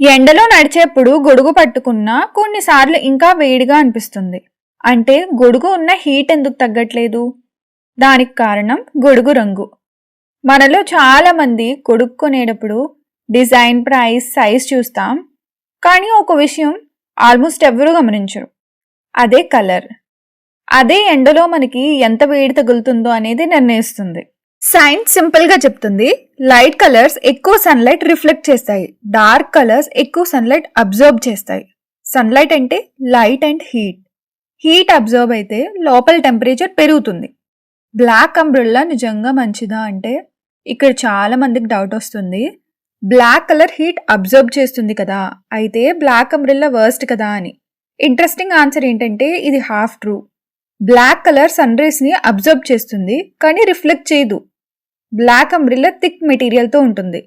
ఎండలో నడిచేప్పుడు గొడుగు పట్టుకున్నా కొన్నిసార్లు ఇంకా వేడిగా అనిపిస్తుంది. అంటే గొడుగు ఉన్న హీట్ ఎందుకు తగ్గట్లేదు? దానికి కారణం గొడుగు రంగు. మనలో చాలామంది కొడుక్కునేటప్పుడు గొడుగు కొనేటప్పుడు డిజైన్ ప్రైస్ సైజ్ చూస్తాం. కానీ ఒక విషయం ఆల్మోస్ట్ ఎవరూ గమనించరు. అదే కలర్. అదే ఎండలో మనకి ఎంత వేడి తగులుతుందో అనేది నిర్ణయిస్తుంది. సైన్స్ సింపుల్గా చెప్తుంది. లైట్ కలర్స్ ఎక్కువ సన్లైట్ రిఫ్లెక్ట్ చేస్తాయి. డార్క్ కలర్స్ ఎక్కువ సన్లైట్ అబ్జర్వ్ చేస్తాయి. సన్లైట్ అంటే light and heat heat absorb అయితే లోపల టెంపరేచర్ పెరుగుతుంది. బ్లాక్ అంబ్రెల్లా నిజంగా మంచిదా అంటే ఇక్కడ చాలా మందికి డౌట్ వస్తుంది. బ్లాక్ కలర్ హీట్ అబ్జర్వ్ చేస్తుంది కదా. అయితే బ్లాక్ అంబ్రెల్లా వర్స్ట్ కదా అని. ఇంట్రెస్టింగ్ ఆన్సర్ ఏంటంటే ఇది half true black colour sun రేస్ని absorb చేస్తుంది కానీ రిఫ్లెక్ట్ చేయదు. బ్లాక్ అంబ్రిల్లా థిక్ మెటీరియల్తో ఉంటుంది.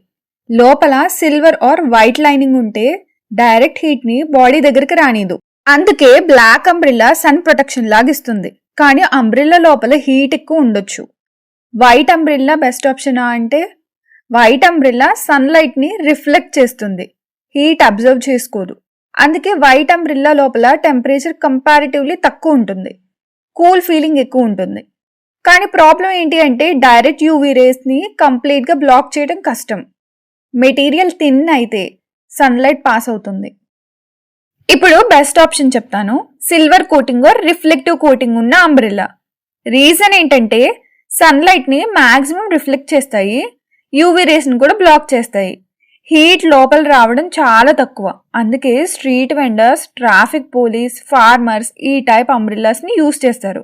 లోపల సిల్వర్ ఆర్ వైట్ లైనింగ్ ఉంటే డైరెక్ట్ హీట్ని బాడీ దగ్గరికి రానిదు. అందుకే బ్లాక్ అంబ్రిల్లా సన్ ప్రొటెక్షన్ లాగిస్తుంది. కానీ అంబ్రిల్లా లోపల హీట్ ఎక్కువ ఉండొచ్చు. వైట్ అంబ్రిల్లా బెస్ట్ ఆప్షనా అంటే వైట్ అంబ్రిల్లా సన్లైట్ని రిఫ్లెక్ట్ చేస్తుంది. హీట్ అబ్జర్వ్ చేసుకోదు. అందుకే వైట్ అంబ్రిల్లా లోపల టెంపరేచర్ కంపారిటివ్లీ తక్కువ ఉంటుంది. కూల్ ఫీలింగ్ ఎక్కువ ఉంటుంది. కానీ ప్రాబ్లం ఏంటి అంటే డైరెక్ట్ యూవీ రేస్ని కంప్లీట్గా బ్లాక్ చేయడం కష్టం. మెటీరియల్ థిన్ అయితే సన్లైట్ పాస్ అవుతుంది. ఇప్పుడు బెస్ట్ ఆప్షన్ చెప్తాను. Silver coating or reflective coating ఉన్న అంబ్రిల్లా రీజన్ ఏంటంటే సన్లైట్ని మ్యాక్సిమం రిఫ్లెక్ట్ చేస్తాయి యూవీ రేస్ని కూడా బ్లాక్ చేస్తాయి. హీట్ లోపల రావడం చాలా తక్కువ. అందుకే street vendors traffic police farmers ఈ టైప్ అంబ్రిల్లాస్ని యూస్ చేస్తారు.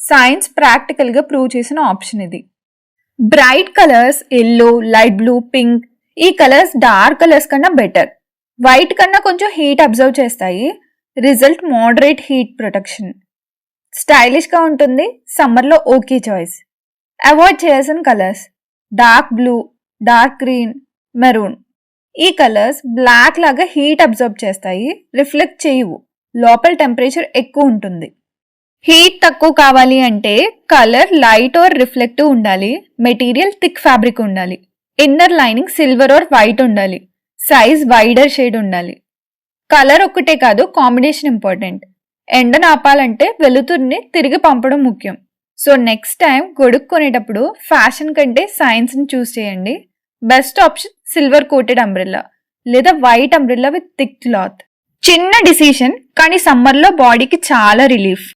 సైన్స్ ప్రాక్టికల్గా ప్రూవ్ చేసిన ఆప్షన్ ఇది. Bright colours yellow light blue pink ఈ కలర్స్ డార్క్ కలర్స్ కన్నా బెటర్ వైట్ కన్నా కొంచెం హీట్ అబ్జర్వ్ చేస్తాయి. రిజల్ట్ మోడరేట్ హీట్ ప్రొటెక్షన్ స్టైలిష్గా ఉంటుంది. సమ్మర్లో ఓకే చాయిస్ అవాయిడ్ చేయాల్సిన colours dark blue dark green maroon ఈ కలర్స్ బ్లాక్ లాగా హీట్ అబ్జర్వ్ చేస్తాయి. రిఫ్లెక్ట్ చేయవు. లోపల టెంపరేచర్ ఎక్కువ ఉంటుంది. హీట్ తక్కువ కావాలి అంటే కలర్ లైట్ ఆర్ రిఫ్లెక్టివ్ ఉండాలి. మెటీరియల్ థిక్ ఫ్యాబ్రిక్ ఉండాలి. Inner lining silver or white ఉండాలి. సైజ్ వైడర్ షేడ్ ఉండాలి. కలర్ ఒక్కటే కాదు కాంబినేషన్ ఇంపార్టెంట్. ఎండను ఆపాలంటే వెలుతురుని తిరిగి పంపడం ముఖ్యం. సో నెక్స్ట్ టైం గొడుక్కునేటప్పుడు ఫ్యాషన్ కంటే సైన్స్ని చూస్ చేయండి. Best option silver coated umbrella లేదా white umbrella with thick cloth. చిన్న డిసిషన్ కానీ సమ్మర్లో బాడీకి చాలా రిలీఫ్.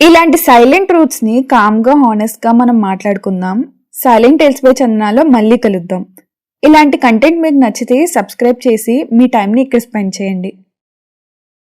ఇలాంటి సైలెంట్ రూట్స్ని కామ్గా హానెస్ట్గా మనం మాట్లాడుకుందాం. సైలెంట్ టెల్స్ బై చందనాలో మళ్ళీ కలుద్దాం. ఇలాంటి కంటెంట్ మీకు నచ్చితే సబ్స్క్రైబ్ చేసి మీ టైంని ఇక్కడ స్పెండ్ చేయండి.